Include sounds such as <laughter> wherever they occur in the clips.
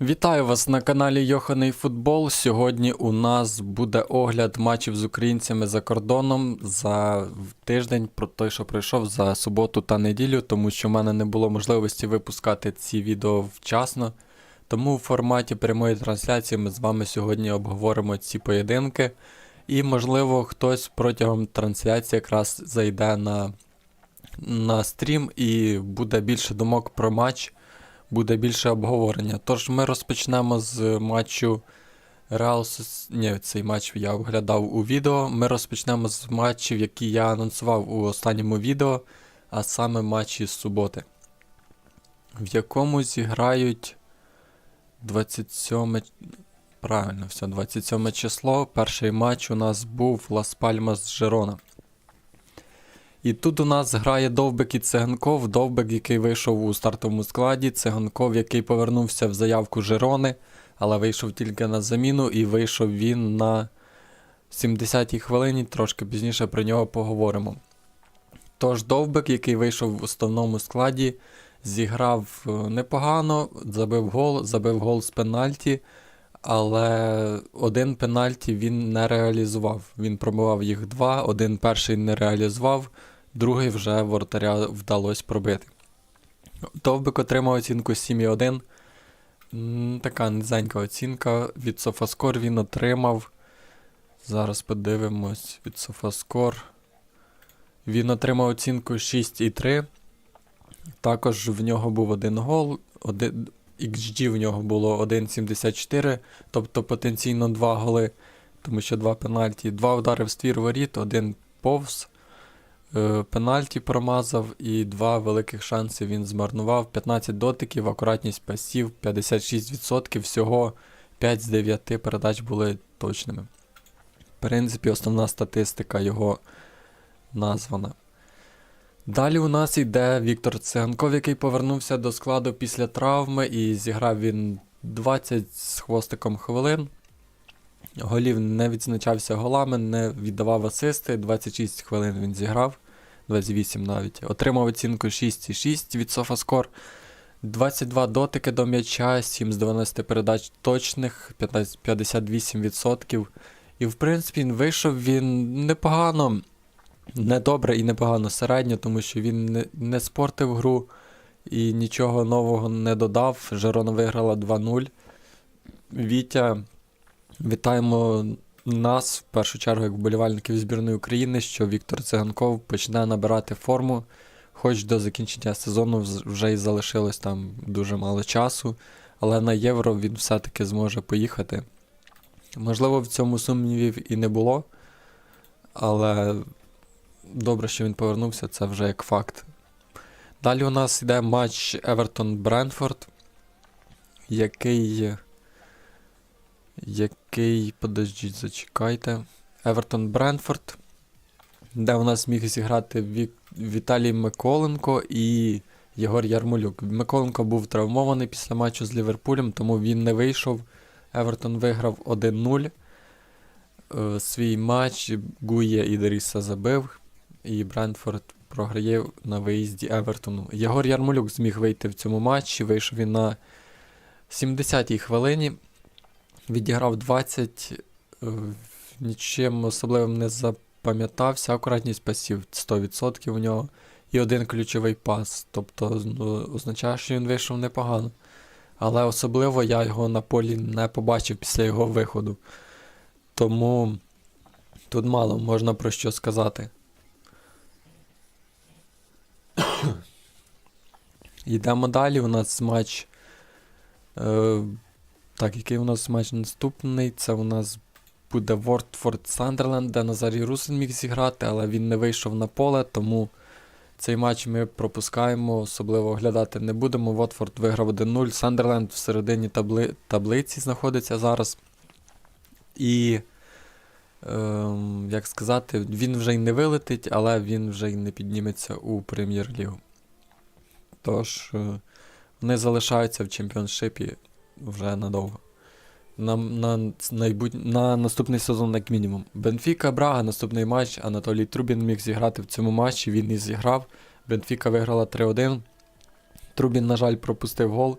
Вітаю вас на каналі Йоханий Футбол. Сьогодні у нас буде огляд матчів з українцями за кордоном за тиждень, про той, що пройшов за суботу та неділю, тому що в мене не було можливості випускати ці відео вчасно. Тому в форматі прямої трансляції ми з вами сьогодні обговоримо ці поєдинки. І, можливо, хтось протягом трансляції якраз зайде на, на стрім і буде більше думок про матч буде більше обговорення. Тож ми розпочнемо з матчу Real Сос- Ні, цей матч я оглядав у відео. Ми розпочнемо з матчів, які я анонсував у останньому відео, а саме матчі з суботи, в якому зіграють 27. Правильно, все, 27 число. Перший матч у нас був Лас Пальмас з Жерона. І тут у нас грає Довбик і Циганков. Довбик, який вийшов у стартовому складі, Циганков, який повернувся в заявку Жерони, але вийшов тільки на заміну, і вийшов він на 70-й хвилині, трошки пізніше про нього поговоримо. Тож Довбик, який вийшов в основному складі, зіграв е, непогано, забив гол, забив гол з пенальті, але один пенальті він не реалізував. Він пробивав їх два, один перший не реалізував, другий вже воротаря вдалося пробити. Довбик отримав оцінку 7,1. Така низенька оцінка. Від Софаскор він отримав. Зараз подивимось від Софаскор. Він отримав оцінку 6,3. Також в нього був один гол. Один, XG в нього було 1,74, тобто потенційно два голи, тому що два пенальті, два удари в ствір воріт, один повз, пенальті промазав і два великих шанси він змарнував. 15 дотиків, акуратність пасів, 56%, всього 5 з 9 передач були точними. В принципі, основна статистика його названа. Далі у нас йде Віктор Циганков, який повернувся до складу після травми і зіграв він 20 з хвостиком хвилин. Голів не відзначався голами, не віддавав асисти. 26 хвилин він зіграв, 28 навіть. Отримав оцінку 6,6 від Софаскор. 22 дотики до м'яча, 7 з 12 передач точних, 15 58%. І в принципі він вийшов він непогано. Не добре і непогано середньо, тому що він не, не спортив гру і нічого нового не додав. Жерона виграла 2-0. Вітя, вітаємо нас в першу чергу як вболівальників збірної України, що Віктор Циганков почне набирати форму. Хоч до закінчення сезону вже й залишилось там дуже мало часу, але на євро він все-таки зможе поїхати. Можливо, в цьому сумнівів і не було, але добре, що він повернувся, це вже як факт. Далі у нас йде матч Евертон-Бренфорд, який. Який. Подождіть, зачекайте. Евертон-Бренфорд, де у нас міг зіграти Вік... Віталій Миколенко і Єгор Ярмолюк. Миколенко був травмований після матчу з Ліверпулем, тому він не вийшов. Евертон виграв 1-0. Е, Свій матч Гує Деріса забив і Брентфорд програє на виїзді Евертону. Єгор Ярмолюк зміг вийти в цьому матчі. Вийшов він на 70-й хвилині. Відіграв 20, е, нічим особливим не запам'ятався. Акуратність пасів 100% у нього. І один ключовий пас. Тобто ну, означає, що він вийшов непогано. Але особливо я його на полі не побачив після його виходу. Тому тут мало можна про що сказати. <coughs> Йдемо далі. У нас матч. Е, так, який у нас матч наступний? Це у нас буде Вортфорд Сандерленд, де Назарій Русин міг зіграти, але він не вийшов на поле, тому цей матч ми пропускаємо, особливо оглядати не будемо. Вотфорд виграв 1-0. Сандерленд в середині табли... таблиці знаходиться зараз. І, ем, як сказати, він вже й не вилетить, але він вже й не підніметься у прем'єр-лігу. Тож, е, вони залишаються в чемпіоншипі вже надовго. На, на, найбудь... на наступний сезон, як мінімум. Бенфіка Брага, наступний матч. Анатолій Трубін міг зіграти в цьому матчі, він і зіграв. Бенфіка виграла 3-1. Трубін, на жаль, пропустив гол.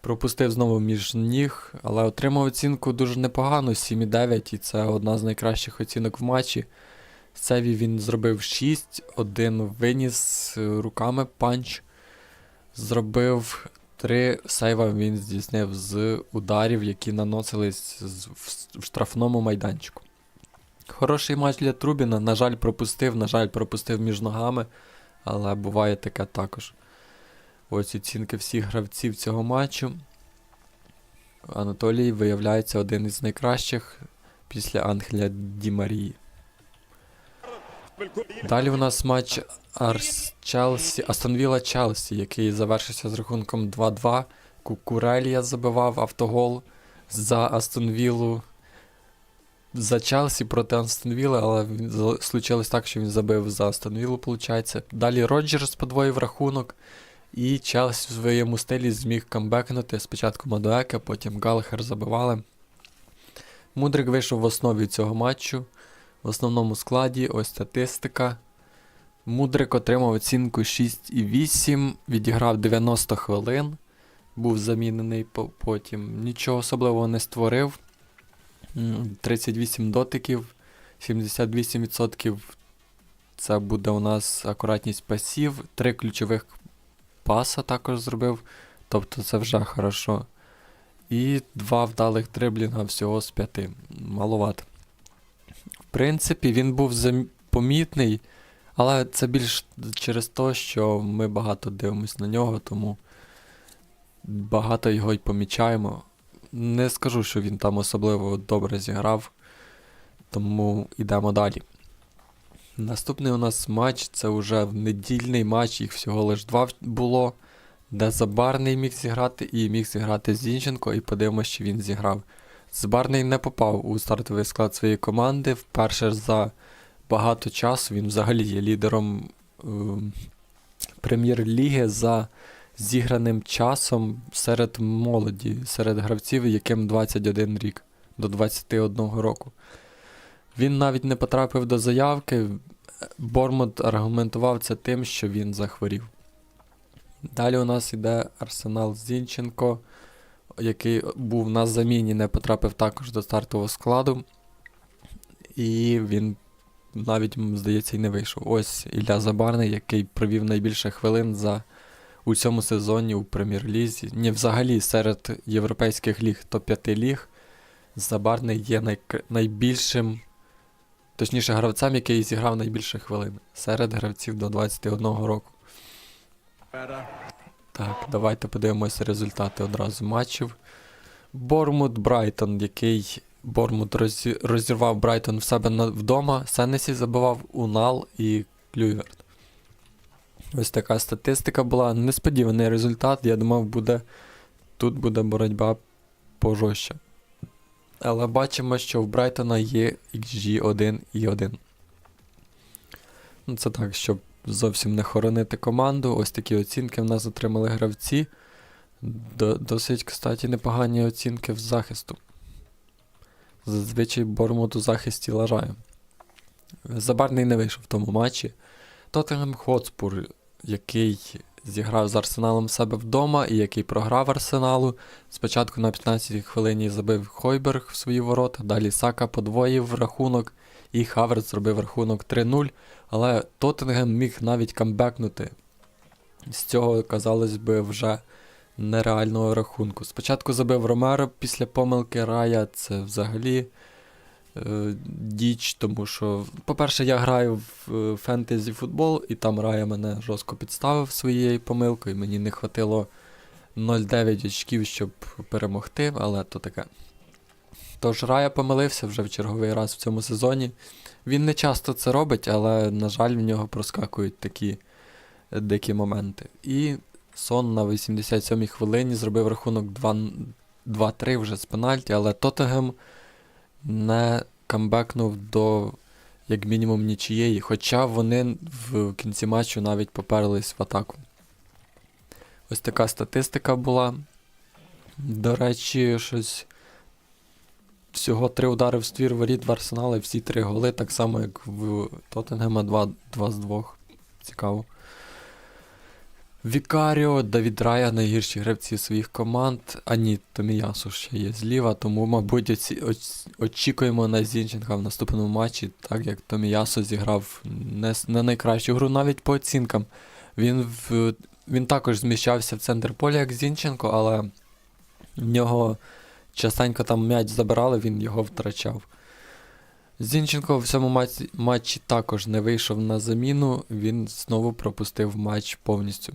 Пропустив знову між ніг, але отримав оцінку дуже непогану 7,9, і це одна з найкращих оцінок в матчі. Севі він зробив 6, один виніс руками панч. Зробив 3 сейва він здійснив з ударів, які наносились в штрафному майданчику. Хороший матч для Трубіна. На жаль, пропустив, на жаль, пропустив між ногами, але буває таке також. Ось оцінки всіх гравців цього матчу. Анатолій виявляється один із найкращих після Ангеля Ді Марії. Далі у нас матч Арс Челсі, Астон Вілла Челсі, який завершився з рахунком 2-2. Кукурелія забивав автогол за Астон Віллу. За Челсі проти Астонвіли, але случилось так, що він забив за Астон Віллу, виходить. Далі Роджерс подвоїв рахунок. І Челсі в своєму стилі зміг камбекнути. Спочатку Мадуека, потім Галахер забивали. Мудрик вийшов в основі цього матчу. В основному складі ось статистика. Мудрик отримав оцінку 6,8, відіграв 90 хвилин, був замінений потім. Нічого особливого не створив. 38 дотиків, 78% це буде у нас акуратність пасів, три ключових паса також зробив, тобто це вже хорошо. І два вдалих дриблінга всього з п'яти. Маловато. В принципі, він був помітний, але це більш через те, що ми багато дивимося на нього, тому багато його й помічаємо. Не скажу, що він там особливо добре зіграв, тому йдемо далі. Наступний у нас матч це вже недільний матч, їх всього лише два було, де Забарний міг зіграти і міг зіграти Зінченко, і подивимося, чи він зіграв. Збарний не попав у стартовий склад своєї команди. Вперше за багато часу він взагалі є лідером ем, прем'єр-ліги за зіграним часом серед молоді, серед гравців, яким 21 рік до 21 року. Він навіть не потрапив до заявки. Бормут аргументував це тим, що він захворів. Далі у нас йде Арсенал Зінченко, який був на заміні, не потрапив також до стартового складу. І він навіть, здається, і не вийшов. Ось Ілля Забарний, який провів найбільше хвилин за у цьому сезоні у прем'єр-лізі. Ні, взагалі серед європейських ліг топ-5 ліг. Забарний є найк- найбільшим, точніше, гравцем, який зіграв найбільше хвилин серед гравців до 21 року. Так, давайте подивимося результати одразу матчів. Бормут Брайтон, який Бормут розірвав Брайтон в себе вдома. Сенесі забивав Унал і Клюверт. Ось така статистика була. Несподіваний результат. Я думав, буде, тут буде боротьба пожорстче. Але бачимо, що в Брайтона є XG 1 і 1. Ну, це так, щоб зовсім не хоронити команду. Ось такі оцінки в нас отримали гравці. До, досить, кстати, непогані оцінки в захисту. Зазвичай Бормут у захисті лажає. Забарний не вийшов в тому матчі. Тоттенгем Хотспур, який зіграв з Арсеналом себе вдома і який програв Арсеналу. Спочатку на 15-й хвилині забив Хойберг в свої ворота, далі Сака подвоїв рахунок, і Хаверс зробив рахунок 3-0. Але Тоттенгем міг навіть камбекнути. З цього, казалось би, вже нереального рахунку. Спочатку забив Ромеро після помилки Рая, це взагалі е, діч, тому що, по-перше, я граю в е, фентезі футбол, і там Рая мене жорстко підставив своєю помилкою. Мені не хватило 0,9 очків, щоб перемогти, але то таке. Тож Рая помилився вже в черговий раз в цьому сезоні. Він не часто це робить, але, на жаль, в нього проскакують такі е, дикі моменти. І Сон на 87-й хвилині зробив рахунок 2 2-3 вже з пенальті, але Тоттегем не камбекнув до як мінімум нічієї, хоча вони в кінці матчу навіть поперлись в атаку. Ось така статистика була. До речі, щось всього три удари в ствір воріт в Арсеналі, всі три голи, так само, як в Тоттенгема 2, 2 з 2. Цікаво. Вікаріо, Давід Рая, найгірші гравці своїх команд. А ні, Томіясу ще є зліва, тому, мабуть, очікуємо на Зінченка в наступному матчі, так як Томіясу зіграв не, не найкращу гру навіть по оцінкам. Він, в, він також зміщався в центр поля, як Зінченко, але в нього частенько там м'яч забирали, він його втрачав. Зінченко в цьому матчі, також не вийшов на заміну, він знову пропустив матч повністю.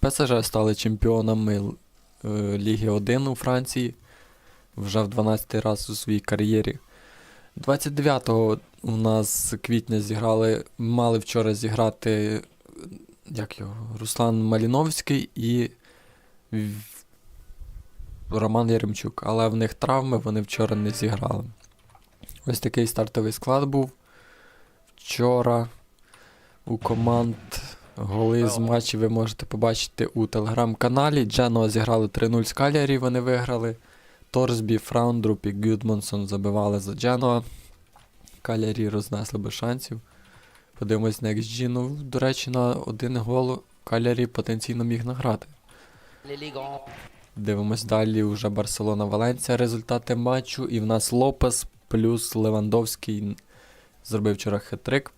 ПСЖ стали чемпіонами е, Ліги 1 у Франції вже в 12 й раз у своїй кар'єрі. 29 го у нас квітня зіграли, мали вчора зіграти як його, Руслан Маліновський і Роман Яремчук, але в них травми, вони вчора не зіграли. Ось такий стартовий склад був. Вчора у команд голи з матчів ви можете побачити у телеграм-каналі. Джено зіграли 3-0 з Калярі, вони виграли. Торсбі, Фраундруп і Гюдмонсон забивали за Джено. Калярі рознесли без шансів. Подивимось на XG. Ну, до речі, на один гол Калярі потенційно міг награти. Дивимось далі уже Барселона Валенція результати матчу. І в нас Лопес плюс Левандовський зробив вчора хет-трик.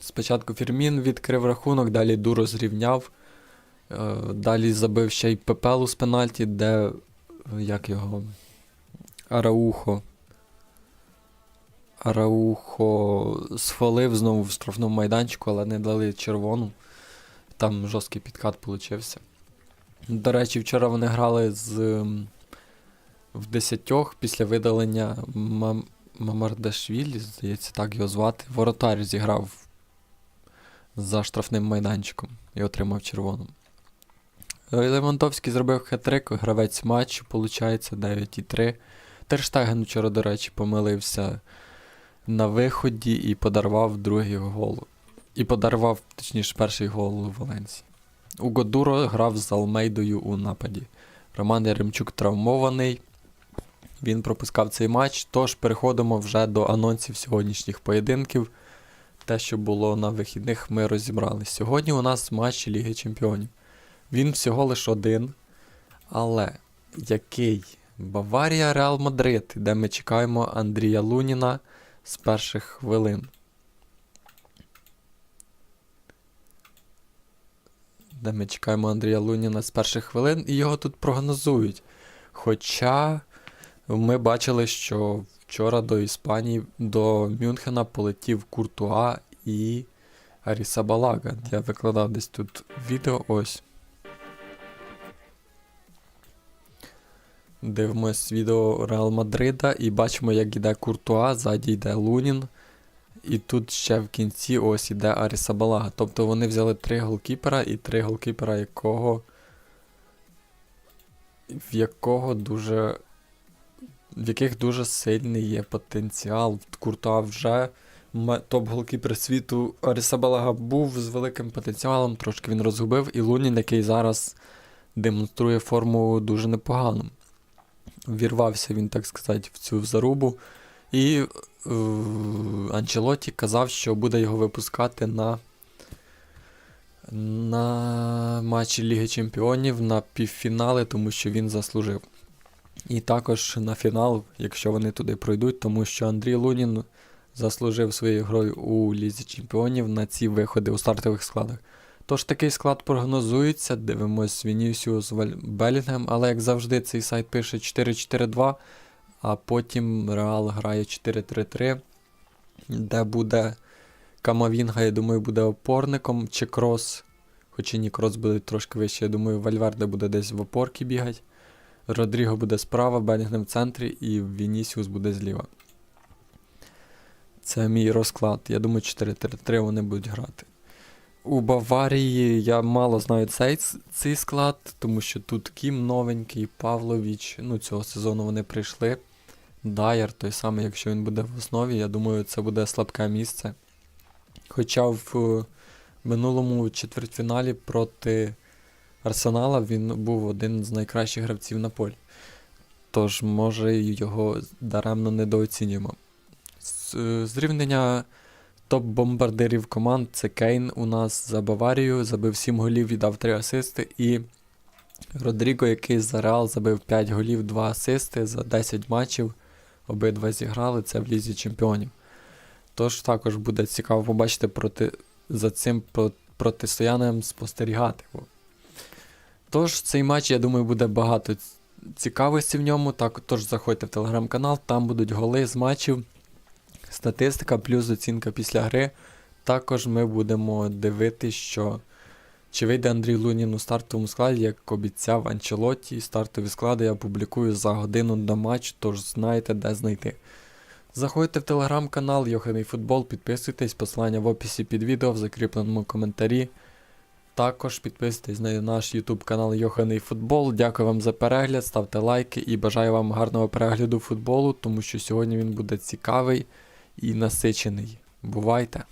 Спочатку Фірмін відкрив рахунок, далі Дуро зрівняв. Е, Далі забив ще й Пепелу з пенальті, де е, як його. Араухо. Араухо сфалив знову в штрафному майданчику, але не дали червону. Там жорсткий підкат получився. До речі, вчора вони грали з в десятьох після видалення Мам... Мамардашвілі, здається, так його звати. Воротар зіграв за штрафним майданчиком і отримав червону. Е, Левандовський зробив хет-трик, гравець матчу, виходить, 9,3. Терштеген вчора, до речі, помилився на виході і подарував другий гол. І подарував, точніше, перший гол у Валенсії. Уго Дуро грав з Алмейдою у нападі. Роман Яремчук травмований. Він пропускав цей матч. Тож переходимо вже до анонсів сьогоднішніх поєдинків. Те, що було на вихідних, ми розібрали. Сьогодні у нас матч Ліги Чемпіонів. Він всього лиш один. Але який? Баварія Реал Мадрид, де ми чекаємо Андрія Луніна з перших хвилин. Де ми чекаємо Андрія Луніна з перших хвилин, і його тут прогнозують. Хоча ми бачили, що вчора до Іспанії, до Мюнхена полетів Куртуа і Аріса Балага. Я викладав десь тут відео ось. Дивимось відео Реал Мадрида і бачимо, як іде Куртуа, ззаді йде Лунін. І тут ще в кінці ось іде Аріса Балага. Тобто вони взяли три голкіпера і три голкіпера, якого. В якого дуже. В яких дуже сильний є потенціал. Куртуа вже топ-голкіпер світу Аріса Балага був з великим потенціалом, трошки він розгубив, і Лунін, який зараз демонструє форму дуже непогану. Вірвався він, так сказати, в цю зарубу. І Анчелоті казав, що буде його випускати на, на матчі Ліги Чемпіонів на півфінали, тому що він заслужив. І також на фінал, якщо вони туди пройдуть, тому що Андрій Лунін заслужив своєю грою у Лізі Чемпіонів на ці виходи у стартових складах. Тож такий склад прогнозується, дивимось Вінісіус Белінгем, але як завжди, цей сайт пише 4-4-2 а потім Реал грає 4-3-3, де буде Камавінга, я думаю, буде опорником, чи Крос. Хоча ні, Крос буде трошки вище, я думаю, Вальверде буде десь в опорки бігати. Родріго буде справа, Белінгем в центрі і Вінісіус буде зліва. Це мій розклад. Я думаю, 4-3-3 вони будуть грати. У Баварії я мало знаю цей, цей склад, тому що тут Кім новенький, Павлович. Ну, цього сезону вони прийшли. Дайер, той самий, якщо він буде в основі, я думаю, це буде слабке місце. Хоча в е, минулому четвертьфіналі проти Арсенала він був один з найкращих гравців на полі. Тож, може, його даремно недооцінюємо. Е, Зрівнення топ-бомбардирів команд це Кейн у нас за Баварію, забив 7 голів, віддав 3 асисти. І Родріго, який за Реал забив 5 голів, 2 асисти за 10 матчів. Обидва зіграли це в Лізі Чемпіонів. Тож також буде цікаво побачити проти, за цим протистоянням спостерігати. Тож цей матч, я думаю, буде багато цікавості в ньому. Так, тож заходьте в телеграм-канал, там будуть голи з матчів, статистика, плюс оцінка після гри. Також ми будемо дивитися, що чи вийде Андрій Лунін у стартовому складі, як обіцяв Анчелотті. Стартові склади я публікую за годину до матчу, тож знаєте, де знайти. Заходьте в телеграм-канал Йоханий Футбол, підписуйтесь, посилання в описі під відео в закріпленому коментарі. Також підписуйтесь на наш YouTube канал Йоханий Футбол. Дякую вам за перегляд, ставте лайки і бажаю вам гарного перегляду футболу, тому що сьогодні він буде цікавий і насичений. Бувайте!